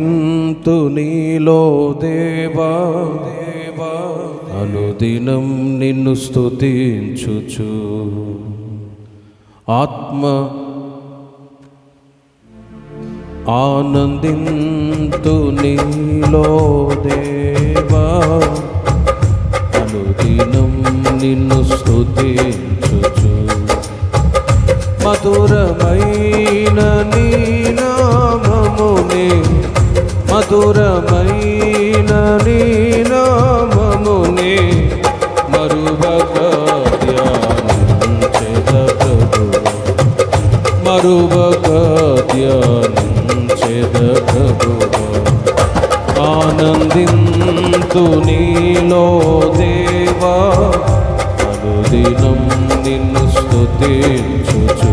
ఎంతు నీలో దేవా దేవా అనుదినం నిన్ను స్తుతించుచు. ఆత్మ ఆనందింతు నీలో దేవా అనుదినం నిన్ను స్తుతించుచు. మధురమైన నీ నామమునే మధురమైన నీ నామమునే మరువక ధ్యానించెద ప్రభువా మరువక ధ్యానించెద ప్రభువా ఆనందింతు నీలో దేవా అనుదినం నిన్ను స్తుతించుచు.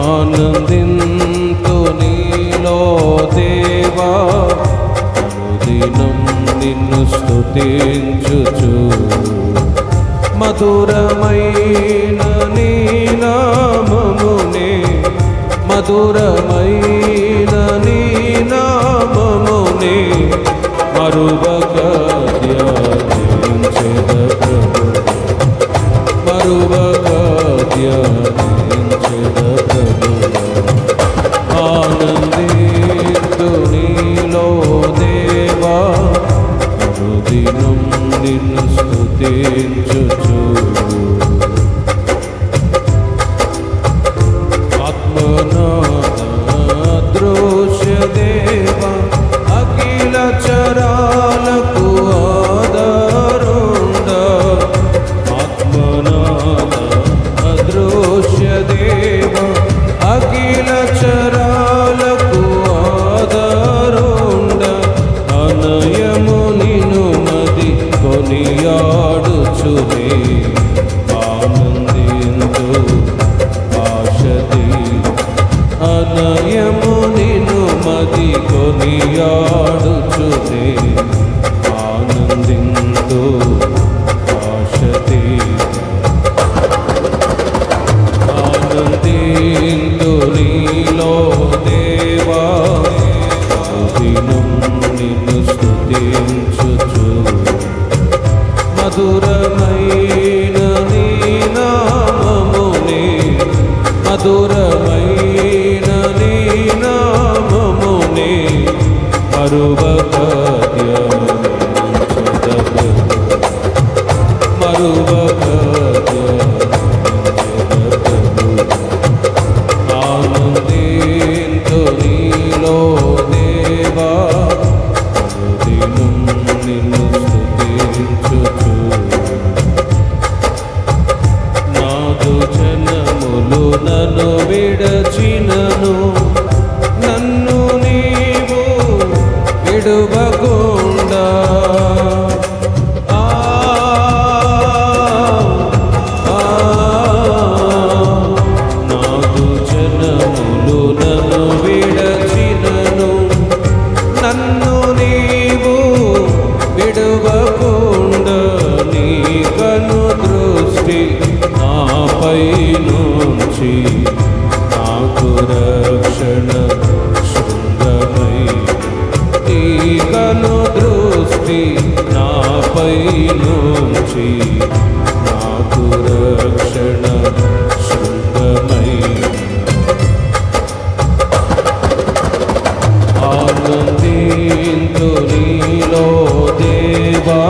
ఆనందింతు దేవా అనుదినం నిన్ను స్తుతించుచు. మధురమైన నీ నామమునే మధురమైన నీ నామమునే మరువక ధ్యానించెద విడచినను నన్ను నీవు విడువ నుంచి నాకు రక్షణ శృంగమై తీగను దృష్టి నాపై నుంచి నాకు రక్షణ శృంగమై ఆనందింతు నీలో దేవా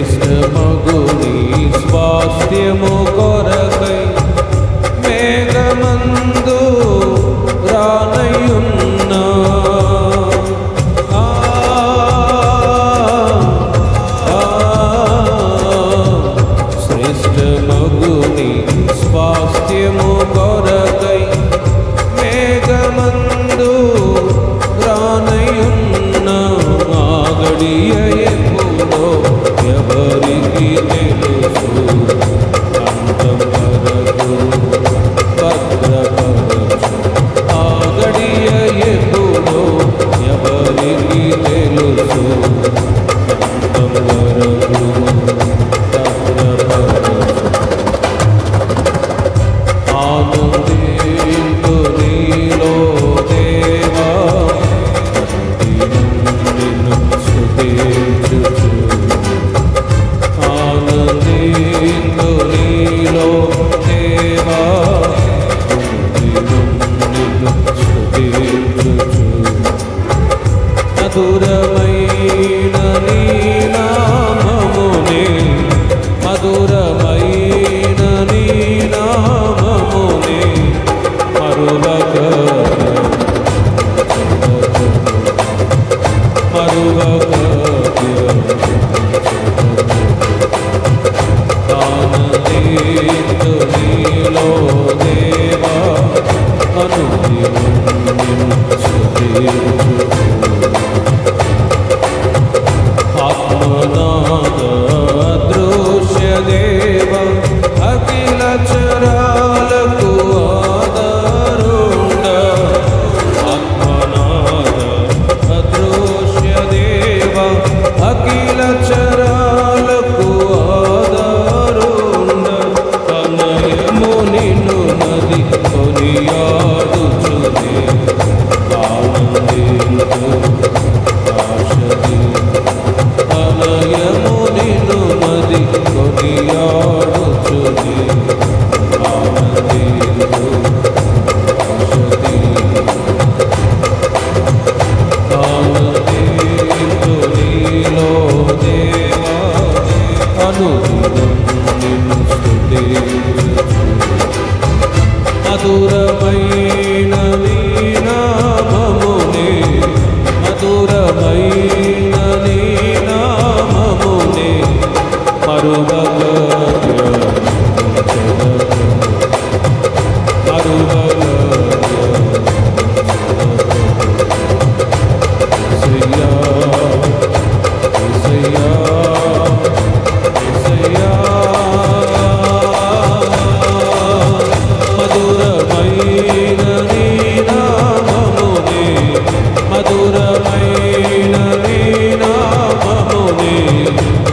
శ్రేష్ఠమగుని స్వాస్థ్యము. మధురమైన నీనామమునే మధురమైన నీనామమునే మరువక మరువక నీలో దేవా అనుదివం శుద్ధి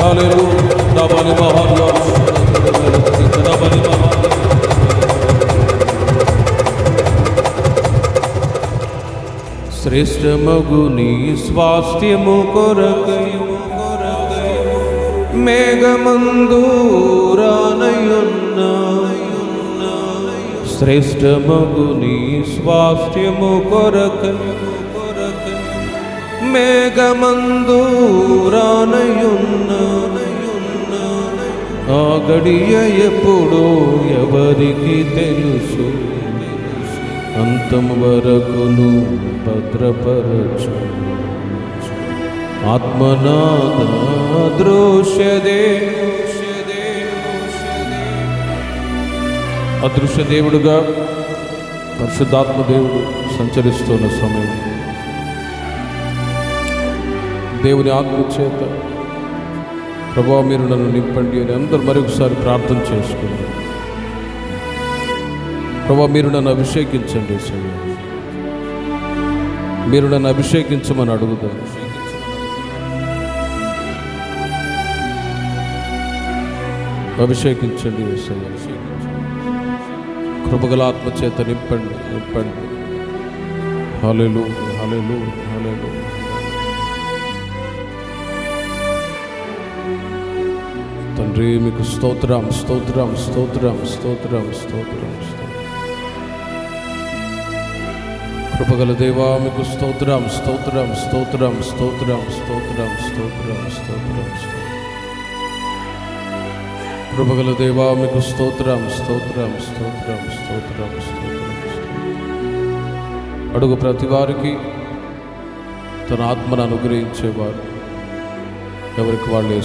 Hallelujah. Dabani Mahallah. Dabani Mahallah. శ్రేష్టమగు నీ స్వాస్థ్యము కొరకయు మేఘమందూరానయున్న శ్రేష్టమగు నీ స్వాస్థ్యము కొరకయు మేఘమందూరానయున్న ఆ గడియ ఎప్పుడో ఎవరికి తెలుసు? అంతం వరకును భద్రపరచు. ఆత్మనాద అదృశ్య దేవుడుగా పరిశుద్ధాత్మ దేవుడు సంచరిస్తున్న సమయం. దేవుని ఆత్మ చేత ప్రభావ మీరు నన్ను నింపండి అని అందరూ మరొకసారి ప్రార్థన చేసుకున్నారు ప్రభా మీరు నన్ను అభిషేకించండి యేసయ్య. మీరు నన్ను అభిషేకించమని అడుగుతాను అభిషేకించండి కృపగల ఆత్మ చేత నింపండి నింపండి. హలెలు హలెలు హలెలు తండ్రి మీకు స్తోత్రం స్తోత్రం స్తోత్రం స్తోత్రం స్తోత్రం కృపగల దేవా మీకు స్తోత్రం స్తోత్రం స్తోత్రం స్తోత్రం స్తోత్రం స్తోత్రం స్తోత్రం కృపగల దేవా మీకు స్తోత్రం స్తోత్రం స్తోత్రం స్తోత్రం స్తోత్రం అడుగు ప్రతి వారికి తన ఆత్మను అనుగ్రహించేవారు ఎవరికి వాళ్ళు